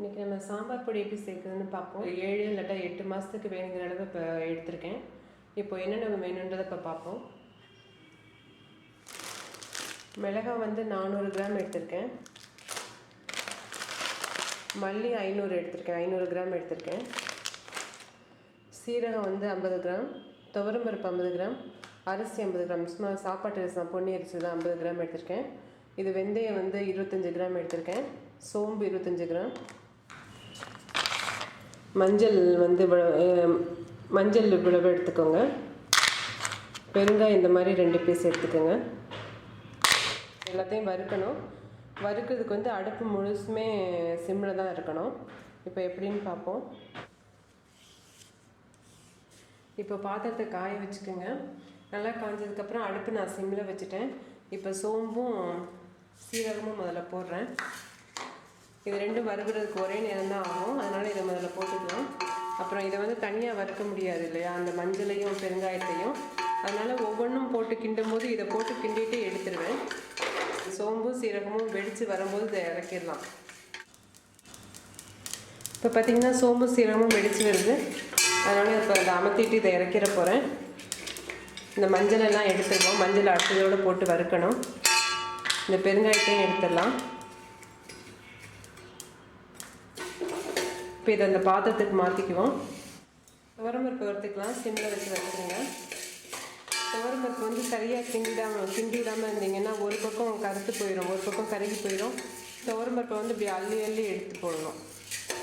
இன்றைக்கி நம்ம சாம்பார் பொடி எப்படி சேர்க்குறதுன்னு பார்ப்போம். ஏழு இல்லாட்டா எட்டு மாதத்துக்கு வேணுங்கிற அளவு இப்போ எடுத்திருக்கேன். இப்போ என்னென்ன வேணுன்றதை இப்போ பார்ப்போம். மிளகாய் வந்து நானூறு கிராம் எடுத்திருக்கேன். மல்லி ஐநூறு எடுத்திருக்கேன். ஐநூறு கிராம் எடுத்திருக்கேன். சீரகம் வந்து ஐம்பது கிராம். துவரம்பருப்பு ஐம்பது கிராம். அரிசி ஐம்பது கிராம். சும்மா சாப்பாட்டு அரிசி தான் பொன்னி அரிசி தான் ஐம்பது கிராம் எடுத்திருக்கேன். இது வெந்தயம் வந்து இருபத்தஞ்சி கிராம் எடுத்திருக்கேன். சோம்பு இருபத்தஞ்சி கிராம். மஞ்சள் வந்து மஞ்சள் இவ்வளவு எடுத்துக்கோங்க. பெருங்காயம் இந்த மாதிரி ரெண்டு பீஸ் எடுத்துக்கோங்க. எல்லாத்தையும் வறுக்கணும். வறுக்கிறதுக்கு வந்து அடுப்பு முழுசுமே சிம்மில் தான் இருக்கணும். இப்போ எப்படின்னு பார்ப்போம். இப்போ பாத்திரத்தை காய வச்சுக்கோங்க. நல்லா காஞ்சதுக்கப்புறம் அடுப்பு நான் சிம்மில் வச்சுட்டேன். இப்போ சோம்பும் சீரகமும் முதல்ல போடுறேன். இது ரெண்டும் வறுக்கிறதுக்கு ஒரே நேரம் தான் ஆகும். அதனால் இதை முதல்ல போட்டுக்கலாம். அப்புறம் இதை வந்து தனியாக வறுக்க முடியாது இல்லையா? அந்த மஞ்சளையும் பெருங்காயத்தையும். அதனால் ஒவ்வொன்றும் போட்டு கிண்டும் போது இதை போட்டு கிண்டிட்டு எடுத்துருவேன். சோம்பும் சீரகமும் வெடித்து வரும்போது இதை இறக்கிடலாம். இப்போ பார்த்தீங்கன்னா சோம்பு சீரகமும் வெடிச்சு வருது. அதனால் இப்போ அதை அமர்த்திட்டு இதை இறக்கிற போகிறேன் இந்த மஞ்சள் எல்லாம் எடுத்துருவோம். மஞ்சள் அடுத்ததோடு போட்டு வறுக்கணும். இந்த பெருங்காயத்தையும் எடுத்துடலாம். இப்போ இதை அந்த பாத்திரத்துக்கு மாற்றிக்குவோம் துவரம்பருப்பு வறுத்துக்கலாம். சிம்மில் வச்சு வறுத்துருங்க துவரம்பருப்பு வந்து சரியாக கிண்டிடாமல் கிண்டிடாமல் இருந்தீங்கன்னா ஒரு பக்கம் கருத்து போயிடும். ஒரு பக்கம் கருகி போயிடும். துவரம்பருப்பை வந்து இப்படி அள்ளி அள்ளி எடுத்து போடணும்.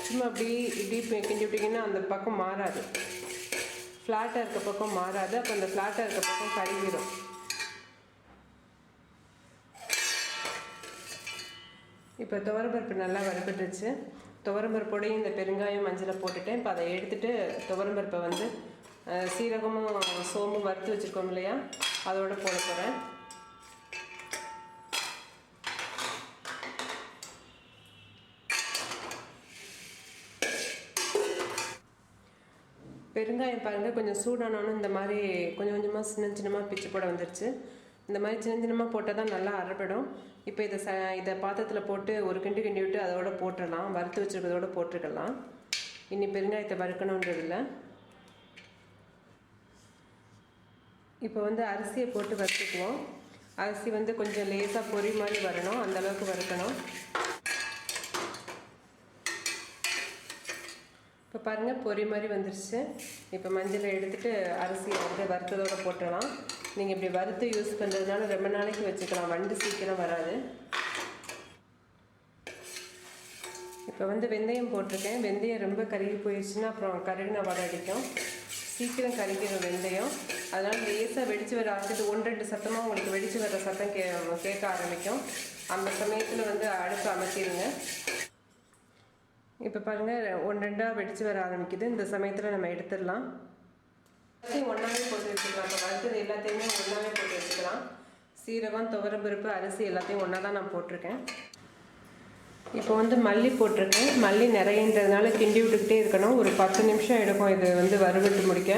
சும்மா அப்படி இப்படி கிண்டி விட்டிங்கன்னா அந்த பக்கம் மாறாது. ஃப்ளாட்டாக இருக்க பக்கம் மாறாது. அப்போ அந்த ஃப்ளாட்டாக இருக்க பக்கம் கருகிடும். இப்போ துவரம்பருப்பு நல்லா வறுபட்டுருச்சு. துவரம்பருப்போடையும் இந்த பெருங்காயம் மஞ்சளை போட்டுட்டேன் இப்போ அதை எடுத்துட்டு துவரம்பருப்பை வந்து சீரகமும் சோம்பும் வறுத்து வச்சுருக்கோம் இல்லையா? அதோட போட போகிறேன் பெருங்காயம் பாருங்கள் கொஞ்சம் சூடானோன்னு இந்த மாதிரி கொஞ்சம் கொஞ்சமாக சின்ன சின்னமாக பிச்சு போட வந்துருச்சு. இந்த மாதிரி சின்ன சின்னமாக போட்டால் தான் நல்லா அரைப்படும். இப்போ இதை ச இதை பாத்திரத்தில் போட்டு ஒரு கிண்டு கிண்டி விட்டு அதோட போட்டுடலாம். வறுத்து வச்சுருக்கிறதோட போட்டுக்கலாம் இனி பெருங்காயத்தை வறுக்கணுன்றது இல்லை இப்போ வந்து அரிசியை போட்டு வறுத்துக்குவோம். அரிசி வந்து கொஞ்சம் லேசாக பொரி மாதிரி வரணும். அந்தளவுக்கு வறுக்கணும். இப்போ பாருங்கள் பொரி மாதிரி வந்துருச்சு. இப்போ மஞ்சளை எடுத்துட்டு அரிசியை வந்து வறுத்ததோடு போட்டுடலாம். நீங்கள் இப்படி வறுத்து யூஸ் பண்ணுறதுனால ரொம்ப நாளைக்கு வச்சுக்கலாம். வண்டு சீக்கிரம் வராது. இப்போ வந்து வெந்தயம் போட்டிருக்கேன். வெந்தயம் ரொம்ப கருகி போயிடுச்சுன்னா அப்புறம் கருகின வடை அடிக்கும். சீக்கிரம் கருகிடும் வெந்தயம். அதனால் லேசாக வெடித்து வர ஆரம்பிச்சது ஒன்று ரெண்டு சத்தமாக உங்களுக்கு வெடித்து வர சத்தம் கே கேட்க ஆரம்பிக்கும். அந்த சமயத்தில் வந்து அடுப்பு அமர்த்திடுங்க இப்போ பாருங்கள் ஒன்று ரெண்டாக வெடிச்சு வர ஆரம்பிக்குது. இந்த சமயத்தில் நம்ம எடுத்துடலாம். எல்லாத்தையும் ஒன்றாவே போட்டு வச்சுக்கலாம். இப்போ வறுத்தது எல்லாத்தையுமே ஒன்றாவே போட்டு வச்சுக்கலாம். சீரகம் துவரம்பருப்பு அரிசி எல்லாத்தையும் ஒன்றா தான் நான் போட்டிருக்கேன். இப்போ வந்து மல்லி போட்டிருக்கேன். மல்லி நிறையன்றதுனால கிண்டி விட்டுக்கிட்டே இருக்கணும். ஒரு பத்து நிமிஷம் எடுக்கும் இது வந்து வறுவிட்டு முடிக்க.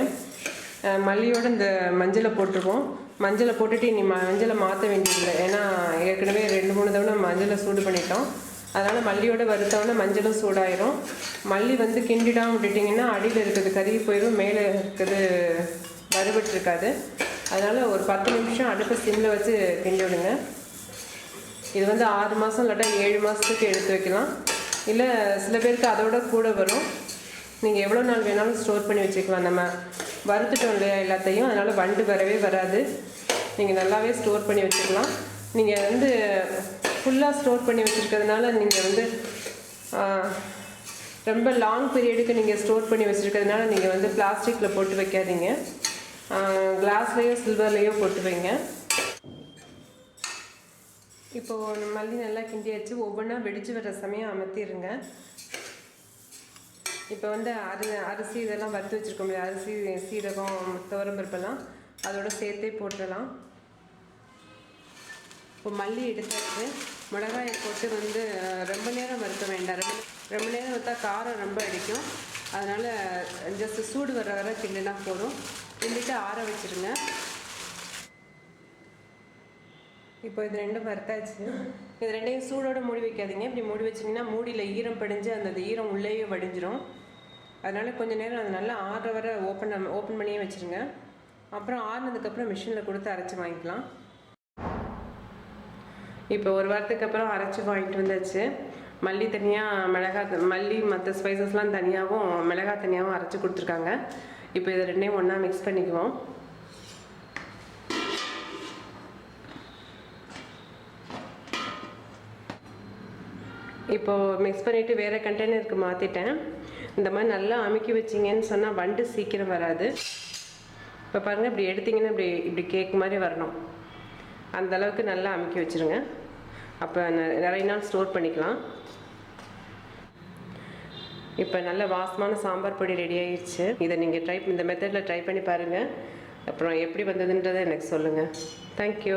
மல்லியோட இந்த மஞ்சளை போட்டிருக்கோம். மஞ்சளை போட்டுட்டு இனி ம மஞ்சளை மாற்ற வேண்டியதில்லை. ஏன்னா ஏற்கனவே ரெண்டு மூணு தவணை மஞ்சளை சூடு பண்ணிட்டோம். அதனால் மல்லியோட வறுத்தவொடனே மஞ்சளும் சூடாயிரும். மல்லி வந்து கிண்டிடாமல் விட்டுட்டிங்கன்னா அடியில் இருக்கிறது கருகி போயிடும் மேலே இருக்கிறது வறுபட்டு இருக்காது. அதனால் ஒரு பத்து நிமிஷம் அடுப்பை சிம்மில் வச்சு கிண்டி விடுங்க. இது வந்து ஆறு மாதம் இல்லாட்டா ஏழு மாதத்துக்கு எடுத்து வைக்கலாம். இல்லை சில பேருக்கு அதோட கூட வரும். நீங்கள் எவ்வளோ நாள் வேணாலும் ஸ்டோர் பண்ணி வச்சுக்கலாம். நம்ம வறுத்துட்டோம் இல்லையா எல்லாத்தையும். அதனால் வண்டு வரவே வராது. நீங்கள் நல்லாவே ஸ்டோர் பண்ணி வச்சுக்கலாம். நீங்கள் வந்து ஃபுல்லாக ஸ்டோர் பண்ணி வச்சுருக்கிறதுனால நீங்கள் வந்து ரொம்ப லாங் பீரியடுக்கு நீங்கள் ஸ்டோர் பண்ணி வச்சுருக்கிறதுனால நீங்கள் வந்து பிளாஸ்டிக்கில் போட்டு வைக்காதீங்க. கிளாஸ்லேயோ சில்வர்லேயோ போட்டு வைங்க. இப்போது மல்லி நல்லா கிண்டியாச்சு. ஒவ்வொன்றா வெடிச்சு வர சமயம் அமர்த்திடுங்க இப்போ வந்து அரி அரிசி இதெல்லாம் வறுத்து வச்சுருக்க முடியாது அரிசி சீரகம் துவரம்பருப்பெல்லாம் அதோட சேர்த்தே போட்டுடலாம். இப்போ மல்லி எடுத்தாச்சு. மிளகாயை போட்டு வந்து ரொம்ப நேரம் வறுக்க வேண்டாம். ரொம்ப ரொம்ப நேரம் வறுத்தா காரம் ரொம்ப அடிக்கும். அதனால் ஜஸ்ட் சூடு வர வர கிண்டுனா போதும். கிண்டிட்டு ஆற வச்சிருங்க. இப்போ இது ரெண்டும் வறுத்தாச்சு. இது ரெண்டையும் சூடோடு மூடி வைக்காதீங்க. இப்படி மூடி வச்சிங்கன்னா மூடியில் ஈரம் படிஞ்சு அந்த ஈரம் உள்ளேயே வடிஞ்சிரும். அதனால் கொஞ்ச நேரம் அது நல்லா ஆறுற வரை ஓப்பன் ஓப்பன் பண்ணியே வச்சுருங்க. அப்புறம் ஆறுனதுக்கப்புறம் மிஷினில் கொடுத்து அரைச்சி வாங்கிக்கலாம். இப்போ ஒரு வாரத்துக்கு அப்புறம் அரைச்சி வாங்கிட்டு வந்தாச்சு. மல்லி தனியாக மிளகா மல்லி மற்ற ஸ்பைசஸ்லாம் தனியாகவும் மிளகா தனியாகவும் அரைச்சி கொடுத்துருக்காங்க. இப்போ இதை ரெண்டையும் ஒன்றா மிக்ஸ் பண்ணிக்குவோம். இப்போது மிக்ஸ் பண்ணிவிட்டு வேறு கண்டெய்னருக்கு மாற்றிட்டேன் இந்த மாதிரி நல்லா அமுக்கி வச்சிங்கன்னு சொன்னால் வண்டு சீக்கிரம் வராது. இப்போ பாருங்கள் இப்படி எடுத்திங்கன்னா இப்படி இப்படி கேக் மாதிரி வரணும். அந்தளவுக்கு நல்லா அமுக்கி வச்சுருங்க. அப்போ நிறைய நாள் ஸ்டோர் பண்ணிக்கலாம். இப்போ நல்ல வாசமான சாம்பார் பொடி ரெடி ஆயிடுச்சு இதை நீங்கள் ட்ரை இந்த மெத்தடில் ட்ரை பண்ணி பாருங்கள் அப்புறம் எப்படி வந்ததுன்றதை எனக்கு சொல்லுங்கள் தேங்க்யூ